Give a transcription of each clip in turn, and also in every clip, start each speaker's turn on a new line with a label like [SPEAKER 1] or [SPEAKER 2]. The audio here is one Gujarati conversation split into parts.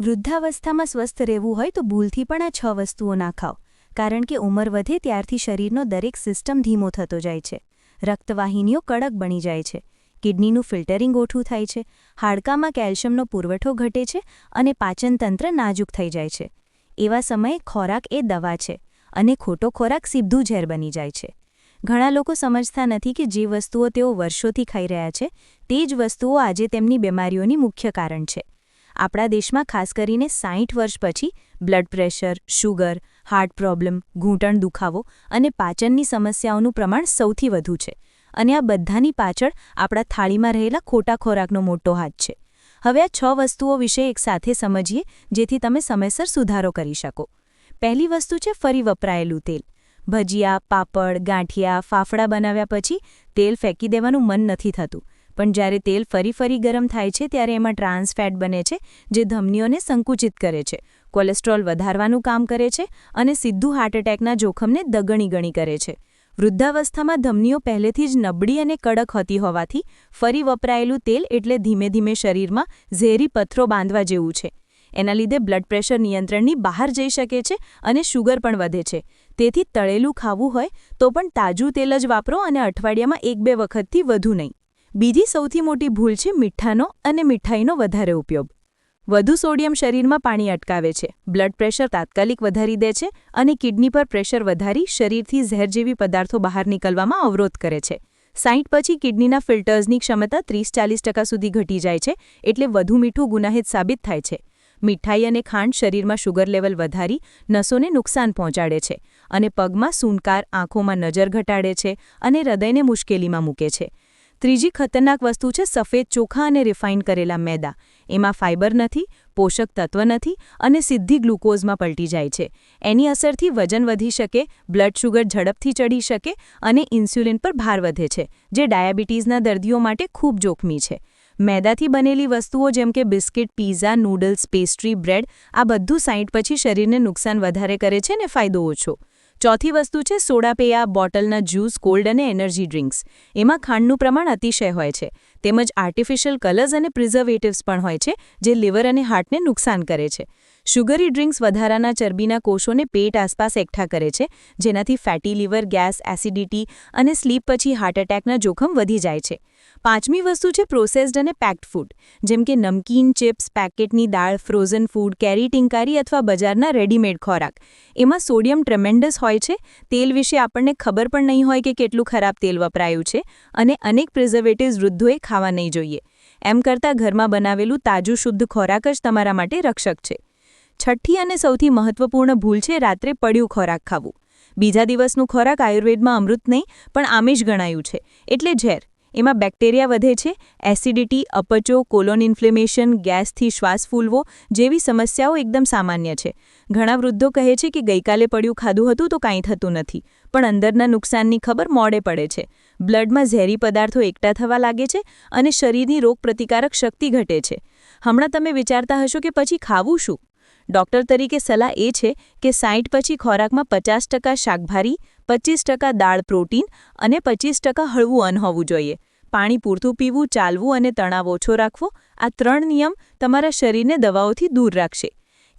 [SPEAKER 1] વૃદ્ધાવસ્થામાં સ્વસ્થ રહેવું હોય તો ભૂલથી પણ આ છ વસ્તુઓ ના ખાઓ. કારણ કે ઉંમર વધે ત્યારથી શરીરનો દરેક સિસ્ટમ ધીમો થતો જાય છે. રક્તવાહિનીઓ કડક બની જાય છે. કિડનીનું ફિલ્ટરિંગ ઓછું થાય છે. હાડકામાં કેલ્શિયમનો પુરવઠો ઘટે છે અને પાચનતંત્ર નાજુક થઈ જાય છે. એવા સમયે ખોરાક એ દવા છે અને ખોટો ખોરાક સીધું ઝેર બની જાય છે. ઘણા લોકો સમજતા નથી કે જે વસ્તુઓ તેઓ વર્ષોથી ખાઈ રહ્યા છે, તે જ વસ્તુઓ આજે તેમની બીમારીઓની મુખ્ય કારણ છે. આપણા દેશમાં ખાસ કરીને સાહીઠ વર્ષ પછી blood pressure sugar heart problem ઘૂંટણ દુખાવો અને પાચનની સમસ્યાઓનું પ્રમાણ સૌથી વધુ છે. અને આ બધાની પાછળ આપણા થાળીમાં રહેલા ખોટા ખોરાકનો મોટો હાથ છે. હવે આ છ વસ્તુઓ વિશે એકસાથે સમજીએ, જેથી તમે સમયસર સુધારો કરી શકો. પહેલી વસ્તુ છે ફરી વપરાયેલું તેલ. ભજીયા, પાપડ, ગાંઠિયા, ફાફડા બનાવ્યા પછી તેલ ફેંકી દેવાનું મન નથી થતું. પણ જ્યારે તેલ ફરી ફરી ગરમ થાય છે, ત્યારે એમાં ટ્રાન્સ ફેટ બને છે, જે ધમનીઓને સંકુચિત કરે છે. કોલેસ્ટ્રોલ વધારવાનું કામ કરે છે અને સીધું હાર્ટ એટેકના જોખમને દગણી ગણી કરે છે. વૃદ્ધાવસ્થામાં ધમનીઓ પહેલેથી જ નબળી અને કડક હોતી હોવાથી ફરી વપરાયેલું તેલ એટલે ધીમે ધીમે શરીરમાં ઝેરી પથ્થરો બાંધવા જેવું છે. એના લીધે બ્લડ પ્રેશર નિયંત્રણની બહાર જઈ શકે છે અને શુગર પણ વધે છે. તેથી તળેલું ખાવું હોય તો પણ તાજું તેલ જ વાપરો અને અઠવાડિયામાં એક બે વખતથી વધુ નહીં. બીજી સૌથી મોટી ભૂલ છે મીઠાનો અને મીઠાઈનો વધારે ઉપયોગ. વધુ સોડિયમ શરીરમાં પાણી અટકાવે છે. બ્લડ પ્રેશર તાત્કાલિક વધારી દે છે અને કિડની પર પ્રેશર વધારી શરીરથી ઝેર જેવી પદાર્થો બહાર નીકળવામાં અવરોધ કરે છે. સાઈઠ પછી કિડનીના ફિલ્ટર્સની ક્ષમતા ત્રીસ ચાલીસ ટકા સુધી ઘટી જાય છે એટલે વધુ મીઠું ગુનાહિત સાબિત થાય છે. મીઠાઈ અને ખાંડ શરીરમાં શુગર લેવલ વધારી નસોને નુકસાન પહોંચાડે છે અને પગમાં સૂનકાર, આંખોમાં નજર ઘટાડે છે અને હૃદયને મુશ્કેલીમાં મૂકે છે. ત્રીજી ખતરનાક વસ્તુ છે સફેદ ચોખા અને રિફાઇન કરેલા મેદા. એમાં ફાઇબર નથી, પોષક તત્વ નથી અને સીધી ગ્લુકોઝમાં પલટી જાય છે. એની અસરથી વજન વધી શકે બ્લડ શુગર ઝડપથી ચડી શકે અને ઇન્સ્યુલિન પર ભાર વધે છે, જે ડાયાબિટીસના દર્દીઓ માટે ખૂબ જોખમી છે. મેદાથી બનેલી વસ્તુઓ જેમ કે biscuit, pizza, noodles, pastry, bread આ બધું સાઈટ પછી શરીરને નુકસાન વધારે કરે છે ને ફાયદો ઓછો. ચોથી વસ્તુ છે, સોડા પેયા બોટલના જ્યુસ, કોલ્ડ અને એનર્જી ડ્રિંક્સ. એમાં ખાંડનું પ્રમાણ અતિશય હોય છે. તેમજ આર્ટિફિશિયલ કલર્સ અને પ્રિઝર્વેટિવ્સ પણ હોય છે, જે લીવર અને હાર્ટને નુકસાન કરે છે. શુગરી ડ્રિંક્સ વધારાના ચરબીના કોષોને પેટ આસપાસ એકઠા કરે છે, જેનાથી ફેટી લિવર, ગેસ, એસિડિટી અને સ્લીપ પછી હાર્ટ એટેકના જોખમ વધી જાય છે. પાંચમી વસ્તુ છે પ્રોસેસ્ડ અને પેક્ડ ફૂડ જેમ કે નમકીન, ચિપ્સ, પેકેટની દાળ ફ્રોઝન ફૂડ કેરી ટિંકારી અથવા બજારના રેડીમેડ ખોરાક. એમાં સોડિયમ ટ્રેમેન્ડસ હોય છે. તેલ વિશે આપણને ખબર પણ નહીં હોય કે કેટલું ખરાબ તેલ વપરાયું છે અને અનેક પ્રિઝર્વેટિવ્સ વૃદ્ધોએ ખાવા નહીં જોઈએ. એમ કરતાં ઘરમાં બનાવેલું તાજું શુદ્ધ ખોરાક જ તમારા માટે રક્ષક છે. છઠ્ઠી અને સૌથી મહત્વપૂર્ણ ભૂલ છે રાત્રે પડ્યું ખોરાક ખાવું. બીજા દિવસનું ખોરાક આયુર્વેદમાં અમૃત નહીં, પણ આમિષ ગણાયું છે. એટલે ઝેર. એમાં બેક્ટેરિયા વધે છે, એસિડિટી, અપચો, કોલોન ઇન્ફ્લેમેશન, ગેસથી શ્વાસ ફૂલવો જેવી સમસ્યાઓ એકદમ સામાન્ય છે. ઘણા વૃદ્ધો કહે છે કે ગઈકાલે પડ્યું ખાધું હતું તો કાંઈ થતું નથી, પણ અંદરના નુકસાનની ખબર મોડે પડે છે. બ્લડમાં ઝેરી પદાર્થો એકઠા થવા લાગે છે અને શરીરની રોગપ્રતિકારક શક્તિ ઘટે છે. હમણાં તમે વિચારતા હશો કે પછી ખાવું શું? ડોક્ટર તરીકે સલાહ એ છે કે સાઠ પછી ખોરાકમાં પચાસ ટકા શાકભારી, પચીસ દાળ પ્રોટીન અને પચીસ હળવું અન્ન હોવું જોઈએ. પાણી પૂરતું પીવું, ચાલવું અને તણાવ ઓછો રાખવો, આ ત્રણ નિયમ તમારા શરીરને દવાઓથી દૂર રાખશે.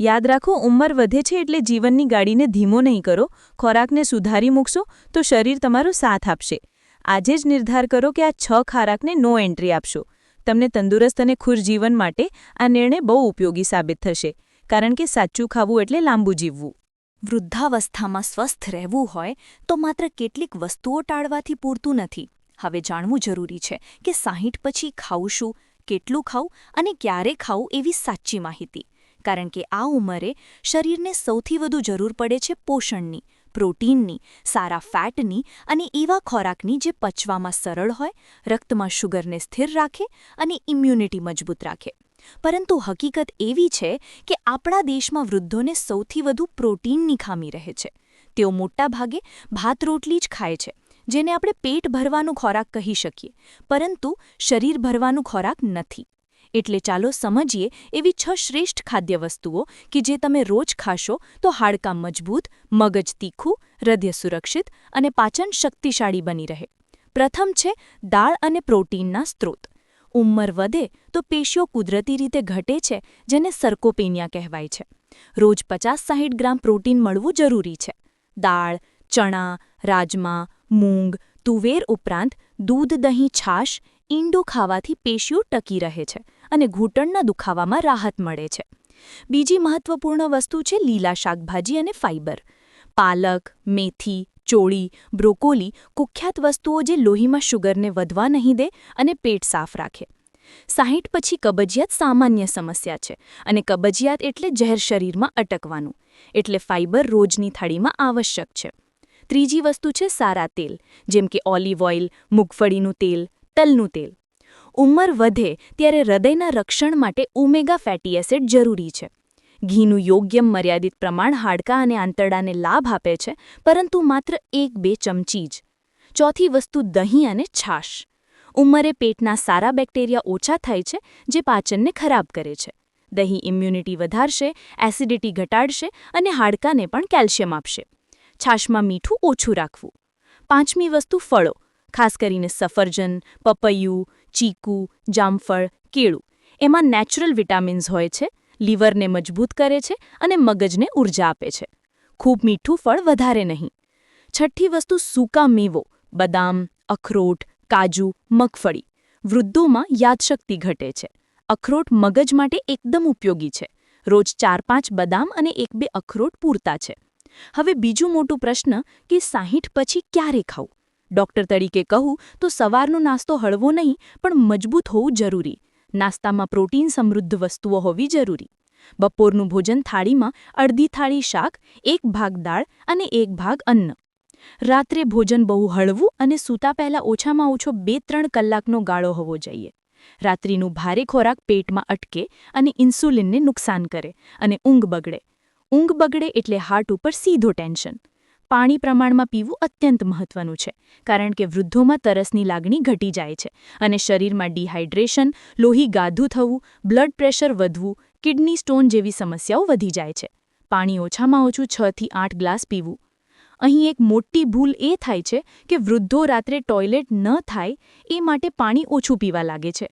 [SPEAKER 1] યાદ રાખો, ઉંમર વધે છે એટલે જીવનની ગાડીને ધીમો નહીં કરો, ખોરાકને સુધારી મૂકશો તો શરીર તમારો સાથ આપશે. આજે જ નિર્ધાર કરો કે આ છ ખોરાકને નો એન્ટ્રી આપશો. તમને તંદુરસ્ત અને ખુશ જીવન માટે આ નિર્ણય બહુ ઉપયોગી સાબિત થશે. કારણ કે સાચું ખાવું એટલે લાંબુ જીવવું.
[SPEAKER 2] વૃદ્ધાવસ્થામાં સ્વસ્થ રહેવું હોય તો માત્ર કેટલીક વસ્તુઓ ટાળવાથી પૂરતું નથી. હવે જાણવું જરૂરી છે કે સાહીઠ પછી ખાવું શું, કેટલું ખાવું અને ક્યારે ખાવું એવી સાચી માહિતી. કારણ કે આ ઉંમરે શરીરને સૌથી વધુ જરૂર પડે છે પોષણની, પ્રોટીનની, સારા ફેટની અને એવા ખોરાકની જે પચવામાં સરળ હોય, રક્તમાં શુગરને સ્થિર રાખે અને ઇમ્યુનિટી મજબૂત રાખે. પરંતુ હકીકત એવી છે કે આપણા દેશમાં વૃદ્ધોને સૌથી વધુ પ્રોટીનની ખામી રહે છે. તેઓ મોટાભાગે ભાત રોટલી જ ખાય છે, જેને આપણે પેટ ભરવાનું ખોરાક કહી શકીએ, પરંતુ શરીર ભરવાનું ખોરાક નથી. એટલે ચાલો સમજીએ એવી છ શ્રેષ્ઠ ખાદ્ય વસ્તુઓ કે જે તમે રોજ ખાશો તો હાડકાં મજબૂત, મગજ તીખું, હૃદય સુરક્ષિત અને પાચન શક્તિશાળી બની રહે. પ્રથમ છે દાળ અને પ્રોટીનના સ્ત્રોત.
[SPEAKER 1] ઉંમર વધે તો પેશીઓ કુદરતી રીતે ઘટે છે, જેને સરકોપેનિયા કહેવાય છે. રોજ પચાસ સાહીઠ ગ્રામ પ્રોટીન મળવું જરૂરી છે. દાળ, ચણા, રાજમા, મૂંગ, તુવેર ઉપરાંત દૂધ, દહીં, છાશ ઈંડું ખાવાથી પેશીઓ ટકી રહે છે અને ઘૂંટણના દુખાવામાં રાહત મળે છે. બીજી મહત્વપૂર્ણ વસ્તુ છે લીલા શાકભાજી અને ફાઇબર પાલક, મેથી ચોળી, બ્રોકોલી કુખ્યાત વસ્તુઓ જે લોહીમાં શુગરને વધવા નહીં દે અને પેટ સાફ રાખે. સાહીઠ પછી કબજિયાત સામાન્ય સમસ્યા છે અને કબજિયાત એટલે ઝેર શરીરમાં અટકવાનું, એટલે ફાઇબર રોજની થાળીમાં આવશ્યક છે. ત્રીજી વસ્તુ છે સારા તેલ, જેમ કે ઓલિવ ઓઇલ, મગફળીનું તેલ, તલનું તેલ. ઉંમર વધે ત્યારે હૃદયના રક્ષણ માટે ઓમેગા ફેટી એસિડ જરૂરી છે. ઘીનું યોગ્ય મર્યાદિત પ્રમાણ હાડકાં અને આંતરડાને લાભ આપે છે, પરંતુ માત્ર એક બે ચમચી જ. ચોથી વસ્તુ દહીં અને છાશ. ઉંમરે પેટના સારા બેક્ટેરિયા ઓછા થાય છે, જે પાચનને ખરાબ કરે છે. દહીં ઇમ્યુનિટી વધારશે એસિડિટી ઘટાડશે અને હાડકાને પણ કેલ્શિયમ આપશે. છાશમાં મીઠું ઓછું રાખવું. પાંચમી વસ્તુ ફળો, ખાસ કરીને સફરજન, પપૈયું, ચીકુ, જામફળ, કેળું. એમાં નેચરલ વિટામિન્સ હોય છે લીવરને મજબૂત કરે છે અને મગજને ઊર્જા આપે છે. ખૂબ મીઠું ફળ વધારે નહીં. છઠ્ઠી વસ્તુ સૂકા મેવો, બદામ, અખરોટ, કાજુ, મગફળી. વૃદ્ધોમાં યાદશક્તિ ઘટે છે. અખરોટ મગજ માટે એકદમ ઉપયોગી છે. રોજ ચાર પાંચ બદામ અને એક બે અખરોટ પૂરતા છે. હવે બીજું મોટું પ્રશ્ન, કે સાહીઠ પછી ક્યારે ખાવું? ડોક્ટર તરીકે કહું તો સવારનો નાસ્તો હળવો નહીં, પણ મજબૂત હોવું જરૂરી. નાસ્તામાં પ્રોટીન સમૃદ્ધ વસ્તુઓ હોવી જરૂરી. બપોરનું ભોજન થાળીમાં અડધી થાળી શાક, એક ભાગ દાળ અને એક ભાગ અન્ન. રાત્રે ભોજન બહુ હળવું અને સૂતા પહેલાં ઓછામાં ઓછો બે ત્રણ કલાકનો ગાળો હોવો જોઈએ. રાત્રિનું ભારે ખોરાક પેટમાં અટકે અને ઇન્સ્યુલિનને નુકસાન કરે અને ઊંઘ બગડે. ઊંઘ બગડે એટલે હાર્ટ ઉપર સીધો ટેન્શન. પાણી પ્રમાણમાં પીવું અત્યંત મહત્વનું છે, કારણ કે વૃદ્ધોમાં તરસની લાગણી ઘટી જાય છે અને શરીરમાં ડિહાઇડ્રેશન, લોહી ગાધું થવું, બ્લડ પ્રેશર વધવું, કિડની સ્ટોન જેવી સમસ્યાઓ વધી જાય છે. પાણી ઓછામાં ઓછું છથી આઠ ગ્લાસ પીવું. અહીં એક મોટી ભૂલ એ થાય છે કે વૃદ્ધો રાત્રે ટોયલેટ ન થાય એ માટે પાણી ઓછું પીવા લાગે છે.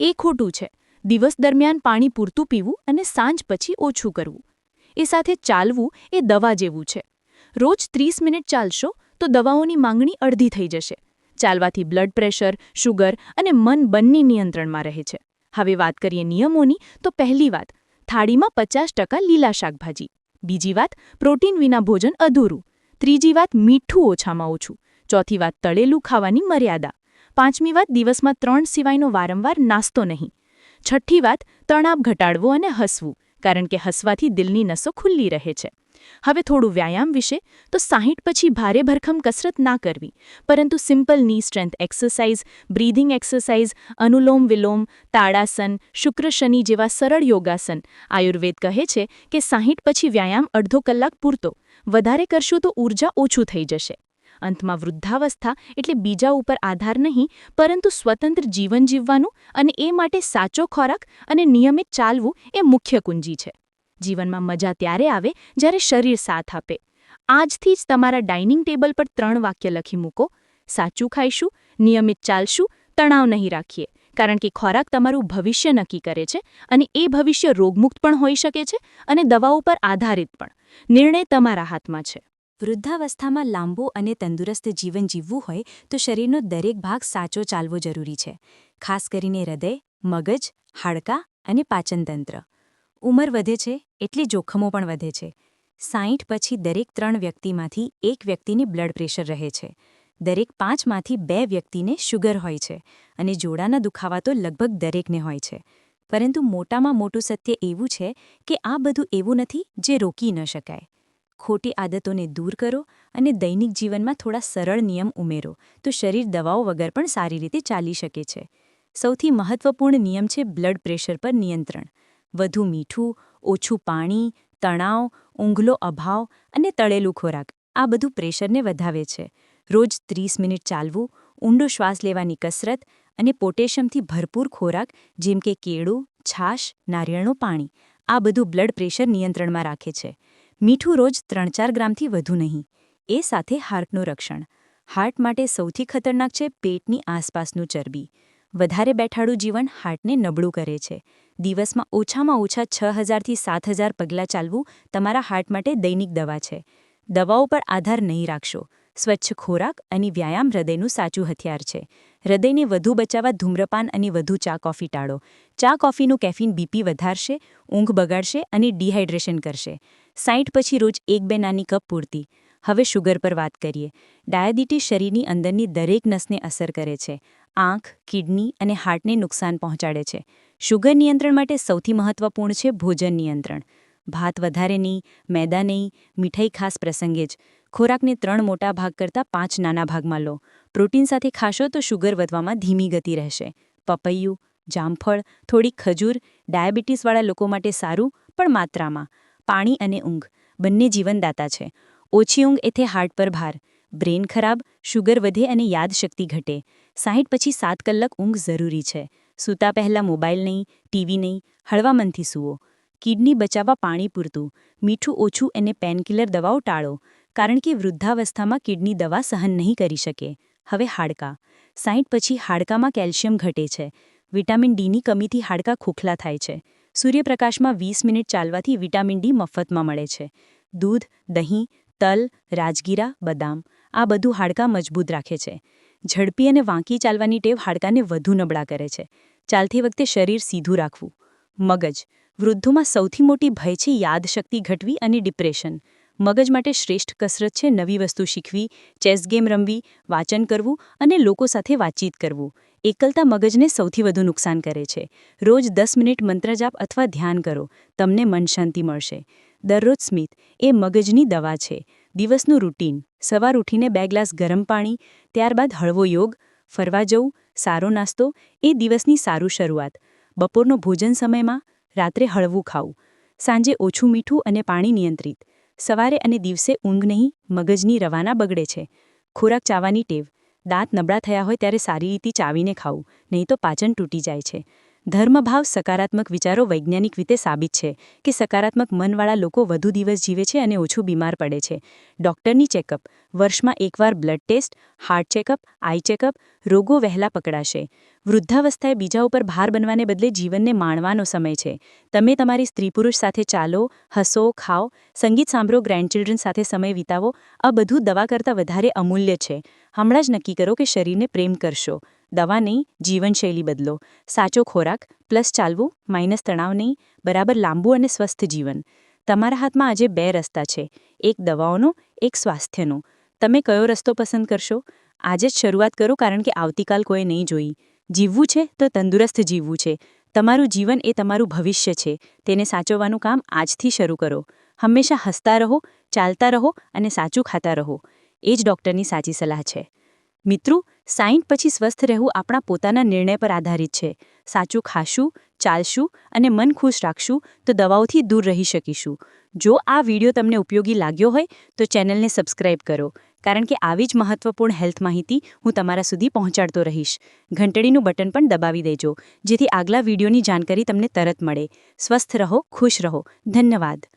[SPEAKER 1] એ ખોટું છે. દિવસ દરમિયાન પાણી પૂરતું પીવું અને સાંજ પછી ઓછું કરવું. એ સાથે ચાલવું એ દવા જેવું છે. રોજ ત્રીસ મિનિટ ચાલશો તો દવાઓની માંગણી અડધી થઈ જશે. ચાલવાથી બ્લડ પ્રેશર, શુગર અને મન બંને નિયંત્રણમાં રહે છે. હવે વાત કરીએ નિયમોની, તો પહેલી વાત, થાળીમાં પચાસ લીલા શાકભાજી. બીજી વાત, પ્રોટીન વિના ભોજન અધૂરું. ત્રીજી વાત, મીઠું ઓછામાં ઓછું. ચોથી વાત, તળેલું ખાવાની મર્યાદા. પાંચમી વાત, દિવસમાં ત્રણ સિવાયનો વારંવાર નાસ્તો નહીં. છઠ્ઠી વાત, તણાવ ઘટાડવો અને હસવું, કારણ કે હસવાથી દિલની નસો ખુલ્લી રહે છે. હવે થોડું વ્યાયામ વિશે તો સાહીઠ પછી ભારે ભરખમ કસરત ના કરવી, પરંતુ સિમ્પલની strength exercise breathing exercise anulom vilom tadasana શુક્ર શનિ જેવા સરળ યોગાસન આયુર્વેદ કહે છે કે સાહીઠ પછી વ્યાયામ અડધો કલાક પૂરતો, વધારે કરશું તો ઊર્જા ઓછું થઈ જશે. અંતમાં વૃદ્ધાવસ્થા એટલે બીજા ઉપર આધાર નહીં, પરંતુ સ્વતંત્ર જીવન જીવવાનું અને એ માટે સાચો ખોરાક અને નિયમિત ચાલવું એ મુખ્ય કુંજી છે. જીવનમાં મજા ત્યારે આવે જ્યારે શરીર સાથ આપે. આજથી જ તમારા ડાઇનિંગ ટેબલ પર ત્રણ વાક્ય લખી મૂકો. સાચું ખાઈશું, નિયમિત ચાલશું, તણાવ નહીં રાખીએ, કારણ કે ખોરાક તમારું ભવિષ્ય નક્કી કરે છે અને એ ભવિષ્ય રોગમુક્ત પણ હોઈ શકે છે અને દવાઓ પર આધારિત પણ. નિર્ણય તમારા હાથમાં છે.
[SPEAKER 3] વૃદ્ધાવસ્થામાં લાંબો અને તંદુરસ્ત જીવન જીવવું હોય તો શરીરનો દરેક ભાગ સાચો ચાલવો જરૂરી છે. ખાસ કરીને હૃદય, મગજ, હાડકાં અને પાચનતંત્ર. ઉંમર વધે છે, એટલી જોખમો પણ વધે છે. સાહીઠ પછી દરેક ત્રણ વ્યક્તિમાંથી એક વ્યક્તિને બ્લડ પ્રેશર રહે છે. દરેક પાંચમાંથી બે વ્યક્તિને શુગર હોય છે અને જોડાના દુખાવા તો લગભગ દરેકને હોય છે. પરંતુ મોટામાં મોટું સત્ય એવું છે કે આ બધું એવું નથી જે રોકી ન શકાય. ખોટી આદતોને દૂર કરો અને દૈનિક જીવનમાં થોડા સરળ નિયમ ઉમેરો, તો શરીર દવાઓ વગર પણ સારી રીતે ચાલી શકે છે. સૌથી મહત્વપૂર્ણ નિયમ છે બ્લડ પ્રેશર પર નિયંત્રણ. વધુ મીઠું, ઓછું પાણી, તણાવ, ઊંઘલો અભાવ અને તળેલું ખોરાક. આ બધું પ્રેશરને વધાવે છે. રોજ ત્રીસ મિનિટ ચાલવું, ઊંડો શ્વાસ લેવાની કસરત અને પોટેશિયમથી ભરપૂર ખોરાક જેમ કે કેળું, છાશ, નારિયેળનું પાણી, આ બધું બ્લડ પ્રેશર નિયંત્રણમાં રાખે છે. મીઠું રોજ ત્રણ ચાર ગ્રામથી વધુ નહીં. એ સાથે હાર્ટનું રક્ષણ. હાર્ટ માટે સૌથી ખતરનાક છે પેટની આસપાસનું ચરબી. વધારે બેઠાડું જીવન હાર્ટને નબળું કરે છે. દિવસમાં ઓછામાં ઓછા છ હજારથી સાત હજાર પગલાં ચાલવું તમારા હાર્ટ માટે દૈનિક દવા છે. દવાઓ પર આધાર નહીં રાખશો. સ્વચ્છ ખોરાક અને વ્યાયામ હૃદયનું સાચું હથિયાર છે. હૃદયને વધુ બચાવવા ધૂમ્રપાન અને વધુ ચા કોફી ટાળો. ચા કોફીનું કેફીન બીપી વધારશે, ઊંઘ બગાડશે અને ડિહાઇડ્રેશન કરશે. સાઈઠ પછી રોજ એક બે નાની કપ પૂરતી. હવે શુગર પર વાત કરીએ. ડાયાબિટીસ શરીરની અંદરની દરેક નસને અસર કરે છે. આંખ, કિડની અને હાર્ટને નુકસાન પહોંચાડે છે. શુગર નિયંત્રણ માટે સૌથી મહત્વપૂર્ણ છે ભોજન નિયંત્રણ. ભાત વધારે નહીં, મેદા નહીં, મીઠાઈ ખાસ પ્રસંગે જ. ખોરાકને ત્રણ મોટા ભાગ કરતાં પાંચ નાના ભાગમાં લો. પ્રોટીન સાથે ખાશો તો શુગર વધવામાં ધીમી ગતિ રહેશે. પપૈયું, જામફળ, થોડી ખજૂર, ડાયાબિટીસવાળા લોકો માટે સારું, પણ માત્રામાં. પાણી અને ઊંઘ. બંને જીવનદાતા છે. ઓછી ઊંઘ એથે હાર્ટ પર ભાર. બ્રેન ખરાબ, શુગર વધે અને યાદશક્તિ ઘટે. સાહીઠ પછી સાત કલાક ઊંઘ જરૂરી છે. સૂતા પહેલાં મોબાઈલ નહીં, ટીવી નહીં, હળવા મનથી સૂવો. કિડની બચાવવા પાણી પૂરતું. મીઠું ઓછું અને પેનકિલર દવાઓ ટાળો. કારણ કે વૃદ્ધાવસ્થામાં કિડની દવા સહન નહીં કરી શકે. હવે હાડકાં. સાહીઠ પછી હાડકામાં કેલ્શિયમ ઘટે છે. વિટામિન ડીની કમીથી હાડકાં ખોખલા થાય છે. સૂર્યપ્રકાશમાં વીસ મિનિટ ચાલવાથી વિટામિન ડી મફતમાં મળે છે. દૂધ, દહીં તલ, રાજગીરા, બદામ આ બધું હાડકાં મજબૂત રાખે છે. ઝડપી અને વાંકી ચાલવાની ટેવ હાડકાને વધુ નબળા કરે છે. ચાલતી વખતે શરીર સીધું રાખવું. મગજ. વૃદ્ધોમાં સૌથી મોટી ભય છે યાદશક્તિ ઘટવી અને ડિપ્રેશન. મગજ માટે શ્રેષ્ઠ કસરત છે નવી વસ્તુ શીખવી, ચેસ ગેમ રમવી, વાંચન કરવું અને લોકો સાથે વાતચીત કરવું. એકલતા મગજને સૌથી વધુ નુકસાન કરે છે. રોજ દસ મિનિટ મંત્રજાપ અથવા ધ્યાન કરો. તમને મન શાંતિ મળશે. દરરોજ સ્મિત એ મગજની દવા છે. દિવસનું રૂટીન. સવાર ઉઠીને બે ગ્લાસ ગરમ પાણી, ત્યારબાદ હળવો યોગ, ફરવા જવું, સારો નાસ્તો એ દિવસની સારું શરૂઆત. બપોરનો ભોજન સમયમાં, રાત્રે હળવું ખાવું. સાંજે ઓછું મીઠું અને પાણી નિયંત્રિત. સવારે અને દિવસે ઊંઘ નહીં, મગજની રવાના બગડે છે. ખોરાક ચાવાની ટેવ. દાંત નબળા થયા હોય ત્યારે સારી રીતે ચાવીને ખાવું, નહીં તો પાચન તૂટી જાય છે. ધર્મભાવ સકારાત્મક વિચારો વૈજ્ઞાનિક રીતે સાબિત છે કે સકારાત્મક મનવાળા લોકો વધુ દિવસ જીવે છે અને ઓછું બીમાર પડે છે. ડોક્ટરની ચેકઅપ, વર્ષમાં એકવાર blood test, heart checkup, eye checkup, રોગો વહેલા પકડાશે. વૃદ્ધાવસ્થાએ બીજા ઉપર ભાર બનવાને બદલે જીવનને માણવાનો સમય છે. તમે તમારી સ્ત્રી પુરુષ સાથે ચાલો, હસો, ખાઓ, સંગીત સાંભળો ગ્રેન્ડચિલ્ડ્રન સાથે સમય વિતાવો, આ બધું દવા કરતાં વધારે અમૂલ્ય છે. હમણાં જ નક્કી કરો કે શરીરને પ્રેમ કરશો. દવા નહીં જીવનશૈલી બદલો. સાચો ખોરાક પ્લસ ચાલવું, માઇનસ તણાવ નહીં, બરાબર લાંબુ અને સ્વસ્થ જીવન. તમારા હાથમાં આજે બે રસ્તા છે. એક દવાઓનો, એક સ્વાસ્થ્યનો. તમે કયો રસ્તો પસંદ કરશો? આજે જ શરૂઆત કરો કારણ કે આવતીકાલ કોઈ નહીં જોઈ. જીવવું છે તો તંદુરસ્ત જીવવું છે. તમારું જીવન એ તમારું ભવિષ્ય છે. તેને સાચવવાનું કામ આજથી શરૂ કરો. હંમેશા હસતા રહો, ચાલતા રહો અને સાચું ખાતા રહો. એ જ ડૉક્ટરની સાચી સલાહ છે. મિત્રો સાઈઠ પછી સ્વસ્થ રહેવું આપણા પોતાના નિર્ણય પર આધારિત છે. સાચું ખાશું, ચાલશું અને મન ખુશ રાખશું તો દવાઓથી દૂર રહી શકીશું. જો આ વીડિયો તમને ઉપયોગી લાગ્યો હોય તો ચેનલને સબસ્ક્રાઇબ કરો. કારણ કે આવી જ મહત્વપૂર્ણ હેલ્થ માહિતી હું તમારા સુધી પહોંચાડતો રહીશ. ઘંટડીનું બટન પણ દબાવી દેજો, જેથી આગલા વિડીયોની જાણકારી તમને તરત મળે. સ્વસ્થ રહો, ખુશ રહો. ધન્યવાદ.